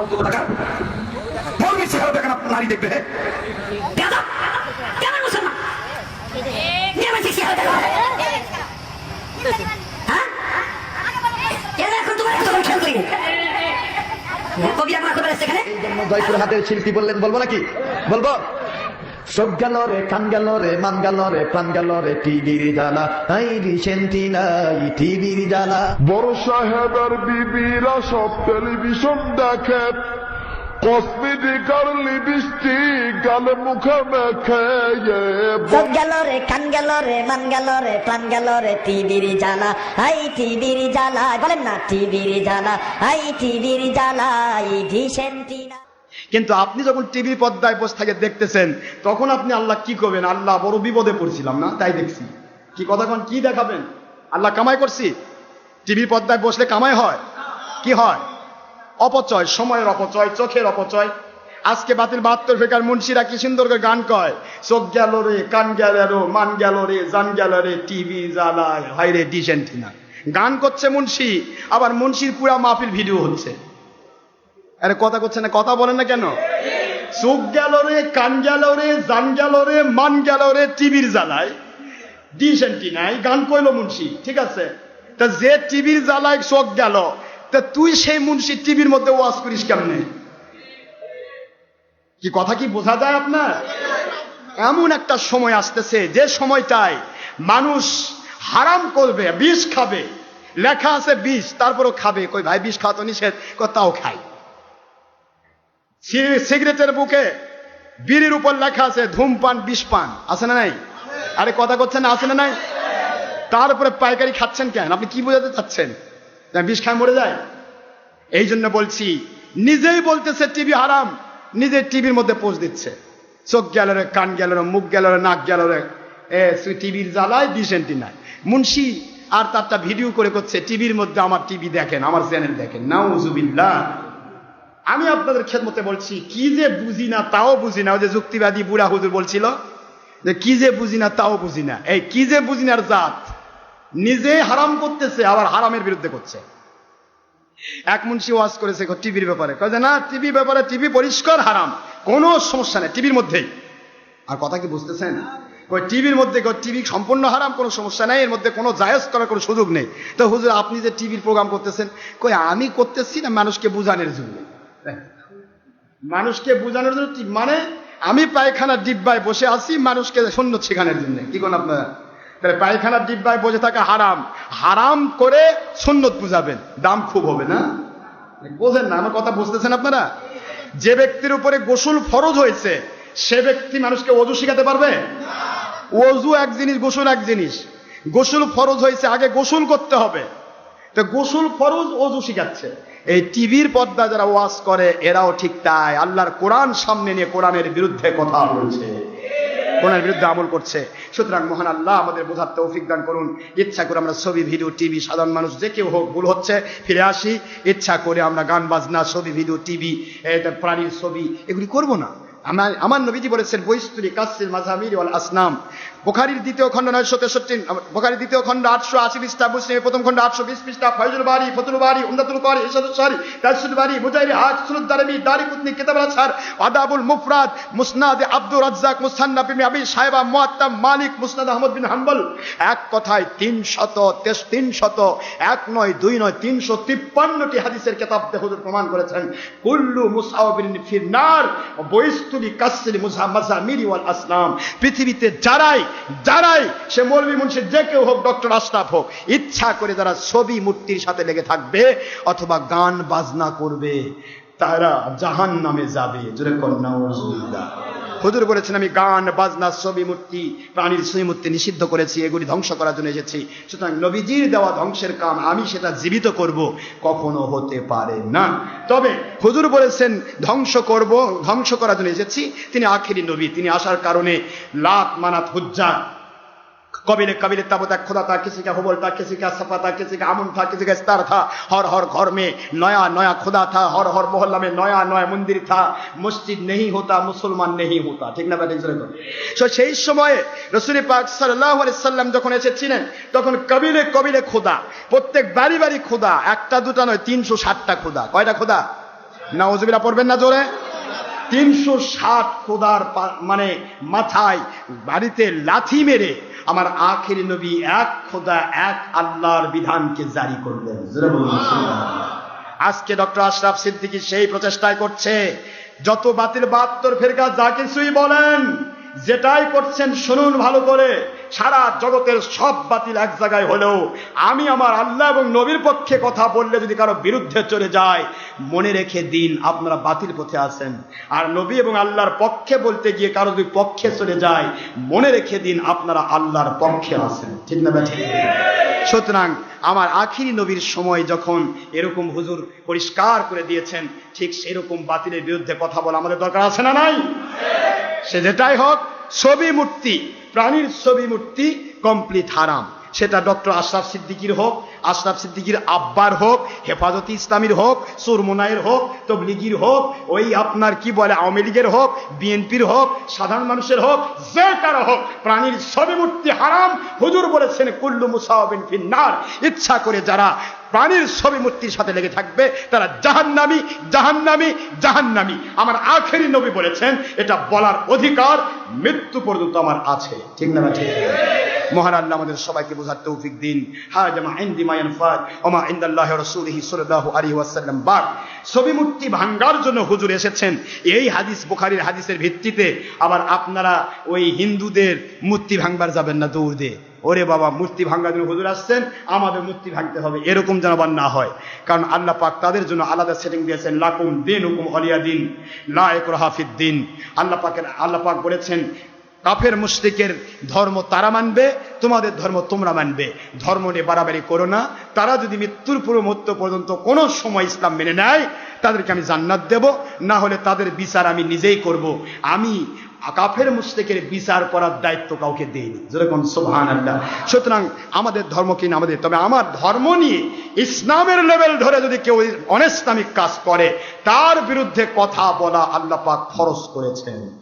ফালতু টাকা ধর্মের চেহারা দেখেন আপনার নারী দেখবে! কেমন মুসলমান? হয়। কেন করে করি? কবি আমার এই জন্য জয়পুর হাটের শিল্পী বললেন বলব নাকি বলব সব গেল রে কান গেল রে মান গেল রে প্রাণ গেল রে টিভির জ্বালা। আই রিসেন্টি নাই টিভির জ্বালা। বড় সাহেবের বিবিরা সব টেলিভিশন দেখে। কসমেটিকার লিপস্টিক গালে মুখে মেখে। সব গেল রে কান গেল রে মান গেল রে প্রাণ গেল রে টিভির জ্বালা। আই টিভির জ্বালা বলেন না টিভির জ্বালা। আই টিভির জ্বালা কিন্তু আপনি যখন টিভি পর্দায় বসে থাকে দেখতেছেন, তখন আপনি আল্লাহ কি করবেন? আল্লাহ বড় বিপদে পড়ছিলাম না? তাই দেখছি। কি কথা কোন? কি দেখাবেন? আল্লাহ কামাই করছি? টিভি পর্দায় বসলে কামাই হয়? কি হয়? অপচয়, সময়ের অপচয়, চোখের অপচয়। আজকে বাতিল বাহাত্তর ফেকার মুন্সিরা কি সুন্দর করে গান কয়? চোখ গেল রে, কান গেল রে, মান গেল রে, জান গেল রে টিভি জ্বালায়। হাই রে ডিসেন্টিনা গান করছে মুন্সি, আবার মুন্সির পুরা মাহফিল ভিডিও হচ্ছে। আরে কথা করছে না, কথা বলেন না কেন? চোখ গেল রে, কান গেল রে, জান গেল রে, মান গেল রে, টিভির জ্বালায়। ডিসেন্টি নাই গান কইলো মুন্সি, ঠিক আছে? তা যে টিভির জ্বালায় চোখ গেল, তা তুই সেই মুন্সি টিভির মধ্যে ওয়াজ করিস কেমনে? কি কথা কি বোঝা যায় আপনার? এমন একটা সময় আসতেছে, যে সময়টায় মানুষ হারাম করবে, বিষ খাবে। লেখা আছে বিষ, তারপরও খাবে। কই ভাই, বিষ খাওয়া তো নিষেধ তাও সি- সিগারেটের বুকে বিড়ির উপর লেখা আছে ধূমপান বিষ পান আছে না নাই? আরে কথা করছেন না, আছে না নাই? তারপরে পাইকারি খাচ্ছেন কেন? আপনি কি বোঝাতে চাচ্ছেন? বিষ খায় মরে যায়? এই জন্য বলছি, নিজেই বলতেছে টিভি হারাম নিজে টিভির মধ্যে পোষ দিচ্ছে। চোখ গেল রে, কান গেল রে, মুখ গেল রে, নাক গেল রে। এ টিভির জ্বালায় ডিসেন্টি নাই। মুন্সি আর তারটা ভিডিও করে করছে, টিভির মধ্যে আমার টিভি দেখেন, আমার চ্যানেল দেখেন। নাউজুবিল্লাহ। আমি আপনাদের খেদমতে বলছি, কি যে বুঝি না তাও বুঝি না, ওই যে যুক্তিবাদী বুড়া হুজুর বলছিল, যে কি যে বুঝি না তাও বুঝি না। এই কি যে বুঝি নার জাত, নিজে হারাম করতেছে, আবার হারামের বিরুদ্ধে করছে। এক মুন্সি ওয়াজ করেছে টিভির ব্যাপারে। কয়ে না, টিভি ব্যাপারে, টিভি পরিষ্কার হারাম, কোনো সমস্যা নেই, টিভির মধ্যেই। আর কথা কি বুঝতেছেন? ওই টিভির মধ্যে টিভি সম্পূর্ণ হারাম, কোনো সমস্যা নেই, এর মধ্যে কোনো জায়েজ করার কোনো সুযোগ নেই। তো হুজুর, আপনি যে টিভির প্রোগ্রাম করতেছেন কই আমি করতেছি না মানুষকে বুঝানোর জন্য? মানুষকে বোঝানোর জন্য মানে আমি পায়খানার ডিব্বায় বসে আছি, মানুষকে শূন্য শেখানোর জন্য। কি কোন আপনারা? তাহলে পায়খানার ডিব্বায় বসে থাকা হারাম। হারাম করে সুন্নত বুঝাবেন। দাম খুব হবে না? বোঝেন না, আমার কথা বুঝতেছেন আপনারা? যে ব্যক্তির উপরে গোসল ফরজ হয়েছে, সে ব্যক্তি মানুষকে অজু শিখাতে পারবে? অজু এক জিনিস, গোসল এক জিনিস। গোসল ফরজ হয়েছে, আগে গোসল করতে হবে। তো গোসল ফরজ, অজু শিখাচ্ছে। এই টিভির পর্দা যারা ওয়াজ করে, এরাও ঠিক তাই। আল্লাহর কোরআন সামনে নিয়ে কোরআনের বিরুদ্ধে কথা বলছে। কোরআনের বিরুদ্ধে আমল করছে। সুতরাং মহান আল্লাহ আমাদের বোঝার তৌফিক দান করুন। ইচ্ছা করে আমরা ছবি, ভিডিও, টিভি, সাধারণ মানুষ, যে কেউ হোক, ভুল হচ্ছে, ফিরে আসি। ইচ্ছা করে আমরা গান, বাজনা, ছবি, ভিডিও, টিভি প্রাণীর ছবি, এগুলি করব না। আমার আমার নবীজি বলেছেন, বৈস্তুরি কাসির মাঝামির আসনাম। বোখারির দ্বিতীয় খণ্ড নয়শো তেষট্টি, বোখারির দ্বিতীয় খণ্ড আটশো আশি পৃষ্ঠা, মুসলিমের প্রথম খণ্ড আটশো বিশ পৃষ্ঠা, ফয়জুল বাড়ি ফতুল বাড়ি উমদাতুল করি সারি তাজসুল বাড়ি মুজাহির হাট সুলুদ দারি কুতনি, কিতাব আছার আদাবুল মুফরাদ, মুসনাদ আব্দুর রাজ্জাক, মুসান্নাফ ইবনে আবি সাহেবা, মুআত্তাম মালিক, মুসনাদ আহমদ বিন হাম্বল। এক কথায় তিন শত তেস তিন শত এক নয়, দুই নয়, তিনশো তিপ্পান্নটি হাদিসের কেতাব হুজুর প্রমাণ করেছেন। কুল্লু মুসাওবিন ফিরনার বৈস্তুলি কাসিল মুসা মাজামিরি ওয়াল আসলাম। পৃথিবীতে যারাই যারাই সে মৌলী মুন্সি যে কেউ হোক, ডক্টর আস্তাফ হোক, ইচ্ছা করে যারা ছবি মূর্তির সাথে লেগে থাকবে অথবা গান বাজনা করবে, তারা জাহান নামে যাবে। জোরে কন্যা হুজুর বলেছেন, আমি গান, বাজনা, ছবি, মূর্তি, প্রাণীর ছবি, মূর্তি নিষিদ্ধ করেছি, এগুলি ধ্বংস করার জন্য এসেছি। সুতরাং নবীজির দেওয়া ধ্বংসের কাম আমি সেটা জীবিত করব, কখনো হতে পারে না। তবে হুজুর বলেছেন, ধ্বংস করব, ধ্বংস করার জন্য এসেছি। তিনি আখেরি নবী, তিনি আসার কারণে লাখ মানাত হুজ্জা कबीले कबीले तब तक खुदा था किसी का हुबल था किसी का सफा था किसी का अमुन था किसी का स्तर था हर हर घर में नया नया खुदा था हर हर मोहल्ला में नया नया मंदिर था मस्जिद नहीं होता मुसलमान नहीं होता ঠিক না ব্যাটিং সো সেই সময়ে রসুল পাক সাল্লাল্লাহু আলাইহি সাল্লাম যখন এসেছিলেন তখন কবিলে কবিলে খোদা প্রত্যেক বাড়ি বাড়ি খোদা একটা দুটা নয় তিনশো ষাটটা খোদা কয়টা খোদা নাওজবিরা পড়বেন না জোরে তিনশো ষাট খোদার পা- মানে মাথায় বাড়িতে লাথি মেরে আমার আখের নবী এক খোদা এক আল্লাহর বিধানকে জারি করলেন। আজকে ডক্টর আশরাফ সিদ্দিকি সেই প্রচেষ্টায় করছে। যত বাতিল বাহাত্তর ফেরকা যা কিছুই বলেন যেটাই করছেন শুনুন ভালো করে। সারা জগতের সব বাতিল এক জায়গায় হলেও আমি আমার আল্লাহ এবং নবীর পক্ষে কথা বললে যদি কারও বিরুদ্ধে চলে যায়, মনে রেখে দিন, আপনারা বাতিল পথে আছেন। আর নবী এবং আল্লাহর পক্ষে বলতে গিয়ে কারও যদি পক্ষে চলে যায়, মনে রেখে দিন, আপনারা আল্লাহর পক্ষে আছেন। ঠিক না সুতরাং আমার আখিরি নবীর সময় যখন এরকম হুজুর পরিষ্কার করে দিয়েছেন, ঠিক সেরকম বাতিলের বিরুদ্ধে কথা বলা আমাদের দরকার আছে না নাই? সে যেটাই হোক ছবি মূর্তি প্রাণীর ছবি মূর্তি কমপ্লিট হারাম। সেটা ডক্টর আশরাফ সিদ্দিকির হোক আশরাফ সিদ্দিকির আব্বার হোক, হেফাজতে ইসলামীর হোক সুরমোনায়ের হোক, তবলিগির হোক, ওই আপনার কি বলে, আওয়ামী লীগের হোক, বিএনপির হোক, সাধারণ মানুষের হোক, যে কারও হোক, প্রাণীর ছবি মূর্তি হারাম, হুজুর বলেছেন, কুল্লু মুসাবিন ফিন্নার। ইচ্ছা করে যারা প্রাণীর ছবি মূর্তির সাথে লেগে থাকবে, তারা জাহান্নামি জাহান্নামি জাহান্নামি। আমার আখেরি নবী বলেছেন, এটা বলার অধিকার মৃত্যু পর্যন্ত আমার আছে। ঠিক না ঠিক মহান আল্লাহ আমাদের সবাইকে বোঝার তৌফিক দিন। হা জামা ইনদি মা ইয়ানফাদ ওমা ইনদাল্লাহি রাসূলিহি সাল্লাল্লাহু ওয়াসাল্লাম। বাদ ছবি মূর্তি ভাঙ্গার জন্য হুজুর এসেছেন। এই হাদিস, বুখারীর হাদিসের ভিত্তিতে আবার আপনারা ওই হিন্দুদের মূর্তি ভাঙবার যাবেন না দৌড় দিয়ে। ওরে বাবা মূর্তি ভাঙ্গার জন্য হুজুর আসছেন, আমাদের মূর্তি ভাঙতে হবে। এরকম যেন আবার না হয়। কারণ আল্লাহ পাক তাদের জন্য আলাদা সেটিং দিয়েছেন, লাকুম দিন হুকুম অলিয়া দিন লায়ক রাহাফিদ দিন। আল্লাহ পাকের, আল্লাহ পাক বলেছেন কাফের মুশরিকের ধর্ম তারা মানবে, তোমাদের ধর্ম তোমরা মানবে। ধর্ম নিয়ে বাড়াবাড়ি করো না। তারা যদি মৃত্যুর পুরো মৃত্যু পর্যন্ত কোনো সময় ইসলাম মেনে নেয়, তাদেরকে আমি জান্নাত দেব। না হলে তাদের বিচার আমি নিজেই করব। আমি কাফের মুশরিকের বিচার করার দায়িত্ব কাউকে দেইনি। যেরকম সোহান আল্লাহ সুতরাং আমাদের ধর্ম কিনা আমাদের? তবে আমার ধর্ম নিয়ে ইসলামের লেভেল ধরে যদি কেউ অনেস্তামিক কাজ করে, তার বিরুদ্ধে কথা বলা আল্লাহ পাক খরচ করেছেন।